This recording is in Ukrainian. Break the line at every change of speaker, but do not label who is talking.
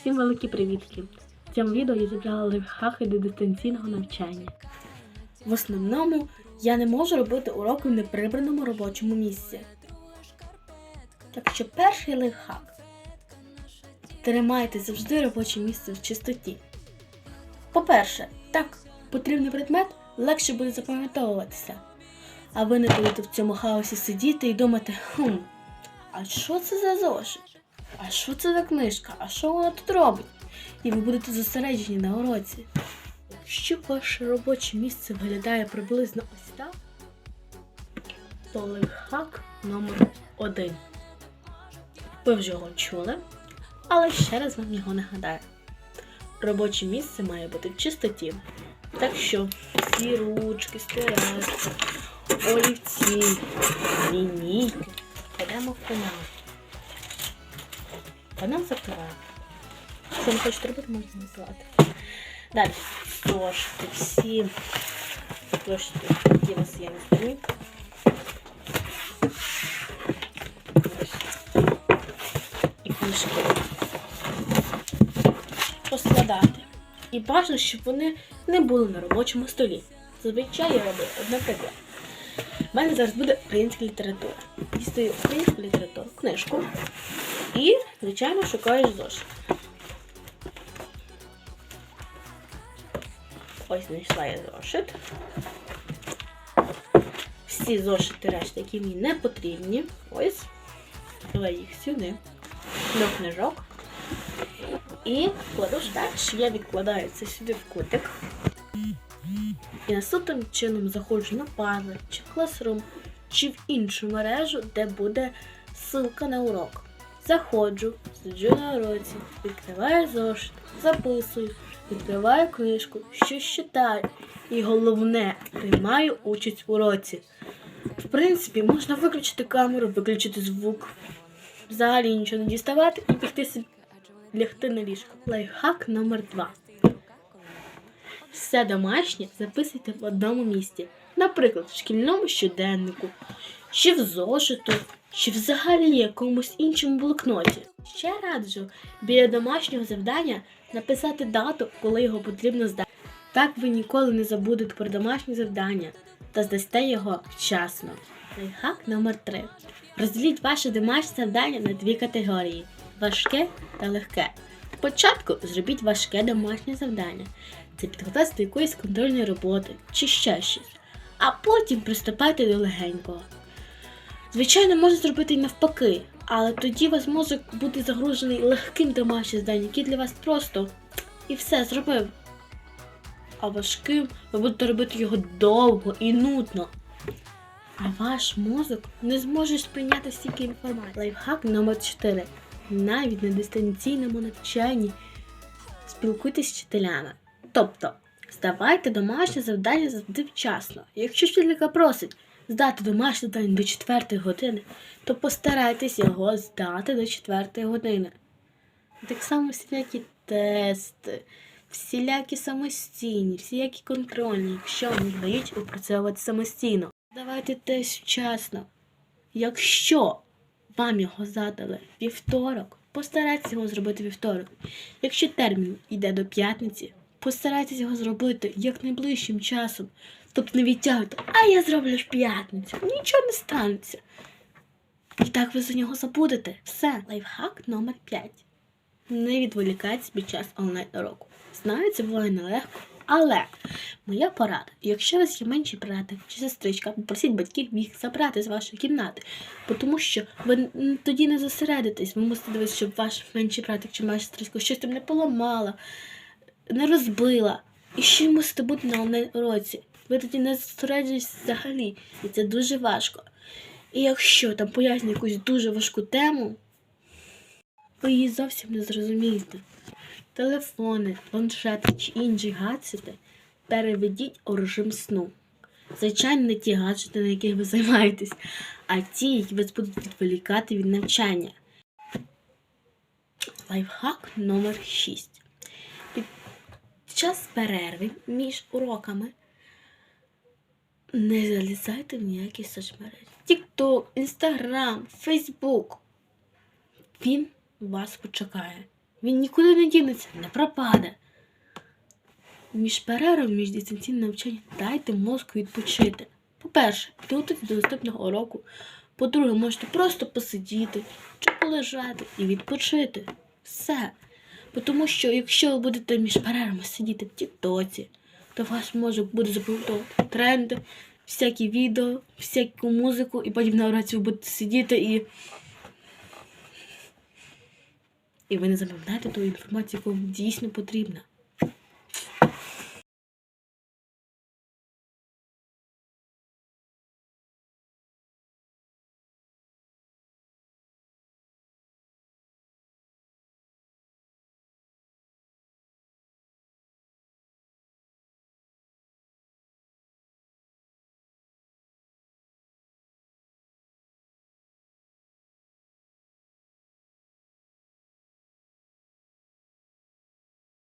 Всім великі привітки! В цьому відео я зібрала лайфхаки до дистанційного навчання. В основному я не можу робити уроки в неприбраному робочому місці. Так що перший лайфхак. Тримайте завжди робоче місце в чистоті. По-перше, так, потрібний предмет легше буде запам'ятовуватися. А ви не будете в цьому хаосі сидіти і думати, хм, а що це за зошит? А що це за книжка? А що вона тут робить? І ви будете зосереджені на уроці. Якщо ваше робоче місце виглядає приблизно ось так, то лайфхак номер один. Ви вже його чули, але ще раз вам його нагадаю. Робоче місце має бути в чистоті. Так що всі ручки, стиральки, олівці, лінійки кладемо в пенал. Пенал закриваємо. Що не хочете робити, можна називати. Далі. Зошити всі. Зошити, які у нас є на столі. І книжки. Поскладати. І бажано, щоб вони не були на робочому столі. Зазвичай я роблю, от, наприклад. У мене зараз буде українська література. Дістаю українську літературу, книжку. І, звичайно, шукаю зошит. Ось знайшла я зошит. Всі зошити решти, які мені не потрібні. Ось. Дала їх сюди. До книжок. І кладу що я відкладаю це сюди в кутик. І наступним чином заходжу на Parler, чи Classroom, чи в іншу мережу, де буде ссылка на урок. Заходжу, сиджу на уроці, відкриваю зошит, записую, відкриваю книжку, щось читаю. І головне, приймаю участь в уроці. В принципі, можна виключити камеру, виключити звук, взагалі нічого не діставати і піти собі лягти на ліжко. Лайфхак номер 2 все домашнє записуйте в одному місці. Наприклад, в шкільному щоденнику, чи в зошиту, чи взагалі якомусь іншому блокноті. Ще раджу біля домашнього завдання написати дату, коли його потрібно здати. Так ви ніколи не забудете про домашнє завдання та здасте його вчасно. Лайфхак номер 3 Розділіть ваше домашнє завдання на дві категорії важке та легке. Спочатку зробіть важке домашнє завдання. Це підготовка до якоїсь контрольної роботи чи ще щось. А потім приступайте до легенького. Звичайно, можна зробити і навпаки, але тоді вас мозок буде загружений легким домашнім завданням, який для вас просто і все зробив. А важким ви будете робити його довго і нудно. А ваш мозок не зможе сприйняти стільки інформації. Лайфхак номер 4. Навіть на дистанційному навчанні спілкуйтесь з вчителями. Тобто, здавайте домашнє завдання завжди вчасно. Якщо вчителька просить здати домашнє завдання до 4 години, то постарайтесь його здати до 4 години. Так само всілякі тести, всілякі самостійні, всілякі контрольні, якщо вам дають опрацьовувати самостійно. Давайте тест вчасно. Якщо вам його задали вівторок, постарайтесь його зробити вівторок. Якщо термін йде до п'ятниці, постарайтесь його зробити як найближчим часом. Тобто не відтягуйте, а я зроблю в п'ятницю. Нічого не станеться. І так ви за нього забудете. Все, лайфхак номер 5. Не відволікайтесь під час онлайн-уроку. Знаю, це буває нелегко, але моя порада, якщо у вас є менший братик чи сестричка, попросіть батьків їх забрати з вашої кімнати, тому що ви тоді не зосередитесь, ви мусите дивитися, щоб ваш менший братик чи менша сестричка щось там не поламала, не розбила. І ще й мусите бути на уроці. Ви тоді не зосереджуєтесь взагалі, і це дуже важко. І якщо там пояснює якусь дуже важку тему, ви її зовсім не зрозумієте. Телефони, планшети чи інші гаджети переведіть у режим сну. Звичайно, не ті гаджети, на яких ви займаєтесь, а ті, які вас будуть відволікати від навчання. Лайфхак номер 6. Час перерви між уроками не залізайте в ніякі соцмережі. Тікток, Інстаграм, Фейсбук. Він вас почекає. Він нікуди не дінеться, не пропаде. Між перервами, між дистанційним навчанням дайте мозку відпочити. По-перше, підготуйтесь до наступного уроку. По-друге, можете просто посидіти чи полежати і відпочити. Все. Бо Тому що якщо ви будете між перервами сидіти в тіктоці, то вас може буде запам'ятовувати тренди, всякі відео, всяку музику, і потім на уроці ви будете сидіти і. І ви не запам'ятаєте ту інформацію, яку вам дійсно потрібна.